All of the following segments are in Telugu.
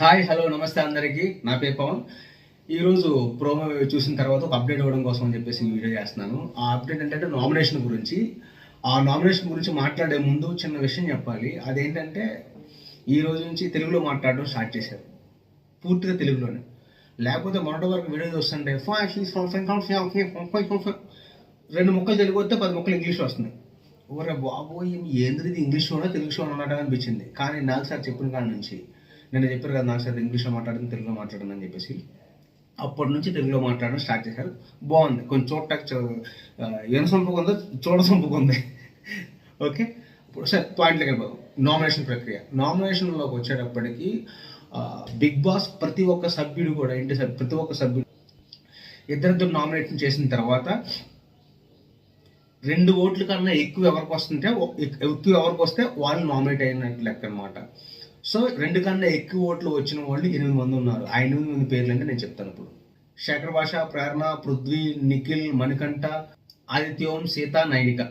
హాయ్ హలో నమస్తే అందరికీ. నా పేరు పవన్. ఈరోజు ప్రోమో చూసిన తర్వాత ఒక అప్డేట్ ఇవ్వడం కోసం అని చెప్పేసి వీడియో చేస్తున్నాను. ఆ అప్డేట్ ఏంటంటే నామినేషన్ గురించి. ఆ నామినేషన్ గురించి మాట్లాడే ముందు చిన్న విషయం చెప్పాలి. అదేంటంటే ఈ రోజు నుంచి తెలుగులో మాట్లాడడం స్టార్ట్ చేశారు. పూర్తిగా తెలుగులోనే. లేకపోతే మొన్నటి వరకు వీడియో చూస్తుంటే రెండు ముక్కలు తెలుగు వస్తే పది ముక్కలు ఇంగ్లీష్ వస్తున్నాయి. ఓరే బాబోయ్ ఏంద్రిది ఇది ఇంగ్లీష్ షోనా తెలుగు షో అన్నట్టు అనిపించింది. కానీ నాకు సార్ చెప్పిన కాడ నుంచి నేను చెప్పారు కదా నాకు సార్ ఇంగ్లీష్లో మాట్లాడింది తెలుగులో మాట్లాడడం అని చెప్పేసి. అప్పటి నుంచి తెలుగులో మాట్లాడడం స్టార్ట్ చేశారు. బాగుంది. కొంచెం చూడటానికి ఏం సంపుకుందో చూడ సంపుకుంది ఓకే? ఇప్పుడు సార్ పాయింట్లోకి వెళ్ళిపోదాం. నామినేషన్ ప్రక్రియ. నామినేషన్లోకి వచ్చేటప్పటికి బిగ్ బాస్ ప్రతి ఒక్క సభ్యుడు కూడా ఇంటి సార్ ప్రతి ఒక్క సభ్యుడు ఇద్దరిద్దరు నామినేషన్ చేసిన తర్వాత రెండు ఓట్ల కన్నా ఎక్కువ ఎవరికి వస్తుంటే ఎక్కువ ఎవరికి వస్తే వాళ్ళు నామినేట్ అయినట్టు లెక్క అనమాట సో రెండు కన్నా ఎక్కువ ఓట్లు వచ్చిన వాళ్ళు ఎనిమిది మంది ఉన్నారు. ఆ ఎనిమిది మంది పేర్లు అంటే నేను చెప్తాను ఇప్పుడు. శేఖర్ భాష ప్రేరణ పృథ్వీ నిఖిల్ మణికంఠ ఆదిత్యోం సీత నైనిక.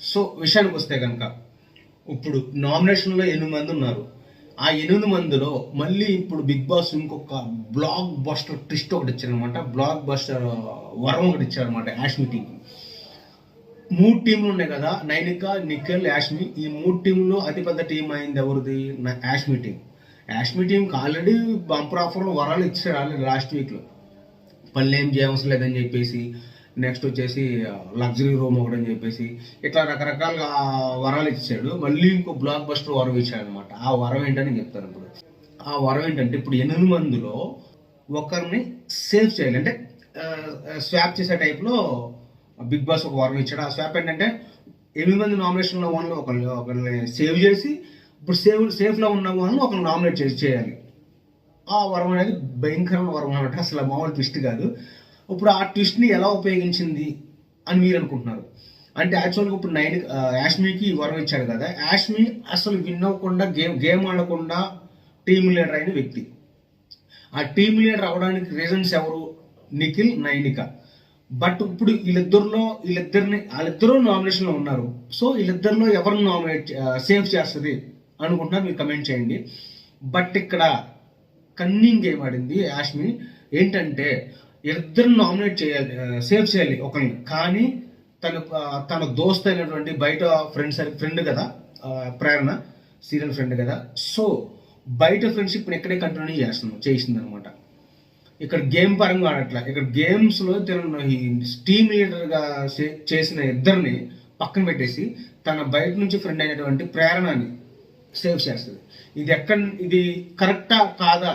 సో విషయానికి వస్తే కనుక ఇప్పుడు నామినేషన్లో ఎనిమిది మంది ఉన్నారు. ఆ ఎనిమిది మందిలో మళ్ళీ ఇప్పుడు బిగ్ బాస్ ఇంకొక బ్లాక్ బస్టర్ ట్విస్ట్ ఒకటి ఇచ్చారనమాట బ్లాక్ బస్టర్ వరం ఒకటి ఇచ్చారనమాట యాష్ మీటింగ్ మూడు టీంలు ఉన్నాయి కదా నైనిక నిఖిల్ యాష్మి. ఈ మూడు టీంలో అతిపెద్ద టీం అయింది ఎవరిది? నా- యాష్మి టీం. యాష్మి టీంకి ఆల్రెడీ బంపర్ ఆఫర్లో వరాలు ఇచ్చారు ఆల్రెడీ లాస్ట్ వీక్లో పనులు ఏం చేయవలసిన లేదని చెప్పేసి నెక్స్ట్ వచ్చేసి లగ్జరీ రూమ్ ఒకటి అని చెప్పేసి ఇట్లా రకరకాలుగా వరాలు ఇచ్చాడు. మళ్ళీ ఇంకో బ్లాక్ బస్టర్ వరం ఇచ్చాడు అనమాట ఆ వరం ఏంటని చెప్తారు ఇప్పుడు. ఆ వరం ఏంటంటే ఇప్పుడు ఎనిమిది మందిలో ఒకరిని సేవ్ చేయాలి. అంటే స్వాప్ చేసే టైప్లో బిగ్ బాస్ ఒక వరం ఇచ్చాడు. ఆ స్వాప్ ఏంటంటే ఎనిమిది మంది నామినేషన్లో వాళ్ళు ఒకరిని ఒకరిని సేవ్ చేసి ఇప్పుడు సేవ్ సేఫ్లో ఉన్న వాళ్ళని ఒకరిని నామినేట్ చేసి చేయాలి. ఆ వరం అనేది భయంకరమైన వరం అనమాట అసలు మామూలు ట్విస్ట్ కాదు. ఇప్పుడు ఆ ట్విస్ట్ని ఎలా ఉపయోగించింది అని మీరు అనుకుంటున్నారు? అంటే యాక్చువల్గా ఇప్పుడు నైన్ ఆ, యాష్మికి వరం ఇచ్చాడు కదా. యాష్మి అసలు విన్ అవ్వకుండా గేమ్ గేమ్ ఆడకుండా టీమ్ లీడర్ అయిన వ్యక్తి. ఆ టీమ్ లీడర్ అవడానికి రీజన్స్ ఎవరు? నిఖిల్ నైనిక. బట్ ఇప్పుడు వీళ్ళిద్దరిలో వీళ్ళిద్దరిని వాళ్ళిద్దరూ నామినేషన్లో ఉన్నారు. సో వీళ్ళిద్దరిలో ఎవరిని నామినేట్ సేవ్ చేస్తుంది అనుకుంటున్నారు మీరు కమెంట్ చేయండి. బట్ ఇక్కడ కన్నింగ్ గేమ్ ఆడింది యాష్మి ఏంటంటే ఇద్దరు నామినేట్ చేయాలి సేవ్ చేయాలి ఒకరిని. కానీ తన తన దోస్త్ అయినటువంటి బయట ఫ్రెండ్స్ ఫ్రెండ్ కదా ప్రేరణ సీరియల్ ఫ్రెండ్ కదా. సో బయట ఫ్రెండ్షిప్ ఎక్కడే కంటిన్యూ చేస్తున్నాం చేసింది అనమాట ఇక్కడ గేమ్ పరంగా ఆడట్లా. ఇక్కడ గేమ్స్లో తన టీమ్ లీడర్గా చేసిన ఇద్దరిని పక్కన పెట్టేసి తన బయట నుంచి ఫ్రెండ్ అయినటువంటి ప్రేరణని సేవ్ చేస్తుంది. ఇది ఎక్కడ ఇది కరెక్టా కాదా?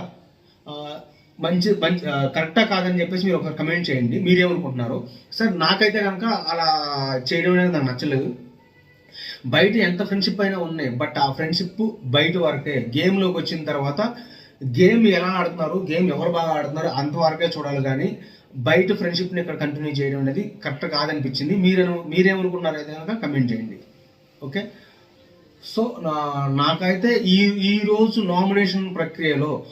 మంచి మంచి కరెక్టా కాదని చెప్పేసి మీరు ఒక కమెంట్ చేయండి. మీరేమనుకుంటున్నారు. సార్ నాకైతే కనుక అలా చేయడం అనేది నాకు నచ్చలేదు. బయట ఎంత ఫ్రెండ్షిప్ అయినా ఉన్నాయి బట్ ఆ ఫ్రెండ్షిప్ బయట వరకే. గేమ్లోకి వచ్చిన తర్వాత గేమ్ ఎలా ఆడుతున్నారు గేమ్ ఎవరు బాగా ఆడుతున్నారు అంతవరకే చూడాలి కానీ బయట ఫ్రెండ్షిప్ని ఇక్కడ కంటిన్యూ చేయడం అనేది కరెక్ట్ కాదనిపించింది. మీరు మీరేమనుకున్నారు అయితే కనుక కమెంట్ చేయండి. ఓకే సో నా- నాకైతే ఈ ఈ రోజు నామినేషన్ ప్రక్రియలో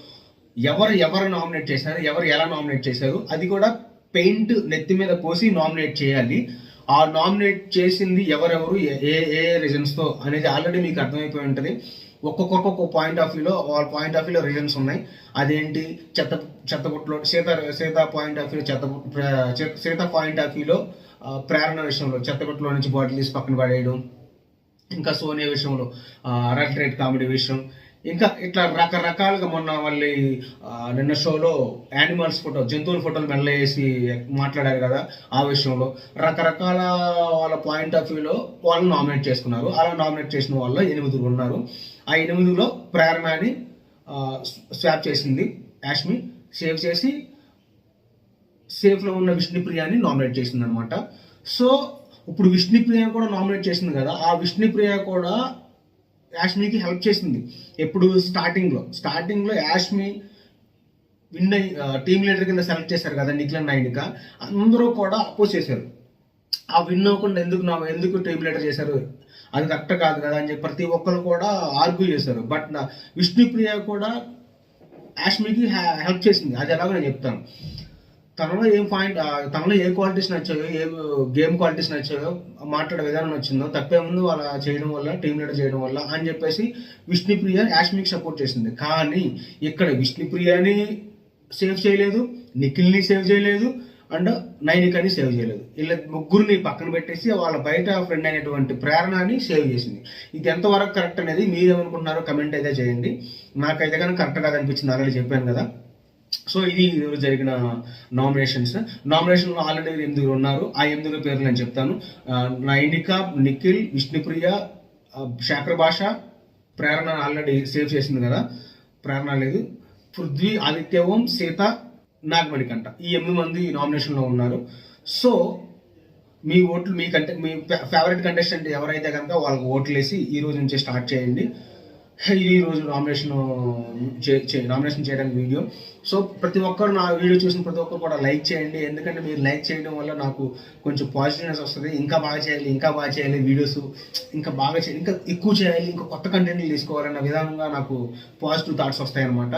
ఎవరు ఎవరు నామినేట్ చేశారు ఎవరు ఎలా నామినేట్ చేశారు అది కూడా పెయింట్ నెత్తి మీద పోసి నామినేట్ చేయాలి. ఆ నామినేట్ చేసింది ఎవరెవరు ఏ- ఏ రీజన్స్తో రీజన్స్తో అనేది ఆల్రెడీ మీకు అర్థమైపోయి ఉంటుంది. ఒక్కొక్కరికి ఒక్కొక్క పాయింట్ ఆఫ్ వ్యూలో వాళ్ళ పాయింట్ ఆఫ్ వ్యూలో రీజన్స్ ఉన్నాయి. అదేంటి? చెత్త చెత్తపుట్లో Seetha Seetha point of view చెత్త సీత పాయింట్ ఆఫ్ వ్యూలో ప్రేరణ విషయంలో చెత్తపుట్లో నుంచి బాటిల్ తీసి పక్కన పడేయడం. ఇంకా సోనియా విషయంలో అడల్టరేట్ కామెడీ విషయం. ఇంకా ఇట్లా రకరకాలుగా మొన్న మళ్ళీ నిన్న షోలో యానిమల్స్ ఫోటో జంతువుల ఫోటోలు మెల్ల వేసి మాట్లాడారు కదా ఆ విషయంలో. రకరకాల వాళ్ళ పాయింట్ ఆఫ్ వ్యూలో వాళ్ళు నామినేట్ చేసుకున్నారు. అలా నామినేట్ చేసిన వాళ్ళు ఎనిమిదిగురు ఉన్నారు. ఆ ఎనిమిదిలో ప్రేరణని స్వాప్ చేసింది. యాష్మి సేవ్ చేసి సేఫ్లో ఉన్న విష్ణుప్రియాని నామినేట్ చేసింది అనమాట సో ఇప్పుడు విష్ణుప్రియ కూడా నామినేట్ చేసింది కదా. ఆ విష్ణుప్రియ కూడా యాష్మికి హెల్ప్ చేసింది. ఎప్పుడు స్టార్టింగ్లో స్టార్టింగ్లో యాష్మి విన్ అయ్యి టీమ్ లీడర్ కింద సెలెక్ట్ చేశారు కదా నిఖిల్ నాయుడిక అందరూ కూడా అపోజ్ చేశారు. ఆ విన్ అవ్వకుండా ఎందుకు నా ఎందుకు టీమ్ లీడర్ చేశారు? అది కరెక్ట్ కాదు కదా అని చెప్పి ప్రతి ఒక్కరు కూడా ఆర్గ్యూ చేశారు. బట్ నా విష్ణుప్రియ కూడా యాష్మికి హెల్ప్ చేసింది. అది ఎలాగో నేను చెప్తాను. తనలో ఏం పాయింట్ తనలో ఏ క్వాలిటీస్ నచ్చాయో ఏ గేమ్ క్వాలిటీస్ నచ్చాయో మాట్లాడే విధానం నచ్చిందో తప్పే ముందు వాళ్ళ చేయడం వల్ల టీం లీడర్ చేయడం వల్ల అని చెప్పేసి విష్ణుప్రియ యాష్మిక్ సపోర్ట్ చేసింది. కానీ ఇక్కడ విష్ణుప్రియని సేవ్ చేయలేదు నిఖిల్ని సేవ్ చేయలేదు అండ్ నైనికని సేవ్ చేయలేదు. ఇలా ముగ్గురిని పక్కన పెట్టేసి వాళ్ళ బయట ఫ్రెండ్ అయినటువంటి ప్రేరణని సేవ్ చేసింది. ఇది ఎంతవరకు కరెక్ట్ అనేది మీరేమనుకుంటున్నారో కమెంట్ అయితే చేయండి. నాకైతే కానీ కరెక్ట్ కాదనిపించింది ఆల్రెడీ చెప్పాను కదా. సో ఇది ఈరోజు జరిగిన నామినేషన్స్. నామినేషన్లో ఆల్రెడీ ఎనిమిదిగురు ఉన్నారు. ఆ ఎనిమిదిగురు పేర్లు నేను చెప్తాను. నైనిక నిఖిల్ విష్ణుప్రియ శాఖర్ భాష ప్రేరణ ఆల్రెడీ సేవ్ చేసింది కదా. ప్రేరణ లేదు. పృథ్వీ ఆదిత్య ఓం సీత నాగమణికంట ఈ ఎనిమిది మంది నామినేషన్లో ఉన్నారు. సో మీ ఓట్లు మీ కంటే మీ ఫేవరెట్ కంటెస్టెంట్ ఎవరైతే కనుక వాళ్ళకి ఓట్లు వేసి ఈ రోజు నుంచి స్టార్ట్ చేయండి. ఇది ఈ రోజు నామినేషన్ నామినేషన్ చేయడానికి వీడియో సో ప్రతి ఒక్కరు నా వీడియో చూసిన ప్రతి ఒక్కరు కూడా లైక్ చేయండి. ఎందుకంటే మీరు లైక్ చేయడం వల్ల నాకు కొంచెం పాజిటివ్నెస్ వస్తుంది. ఇంకా బాగా చేయాలి ఇంకా బాగా చేయాలి వీడియోస్ ఇంకా బాగా చేయాలి ఇంకా ఎక్కువ చేయాలి ఇంకా కొత్త కంటెంట్లు తీసుకోవాలన్న విధానంగా నాకు పాజిటివ్ థాట్స్ వస్తాయి అనమాట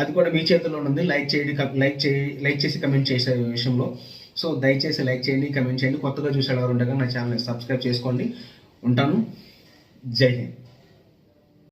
అది కూడా మీ చేతిలో ఉంది. లైక్ చేయండి లైక్ చేయి లైక్ చేసి కమెంట్ చేసే విషయంలో. సో దయచేసి లైక్ చేయండి కమెంట్ చేయండి. కొత్తగా చూసేవారు ఎవరు ఉంటే కనుక నా ఛానల్ని సబ్స్క్రైబ్ చేసుకోండి. ఉంటాను. జై హింద్.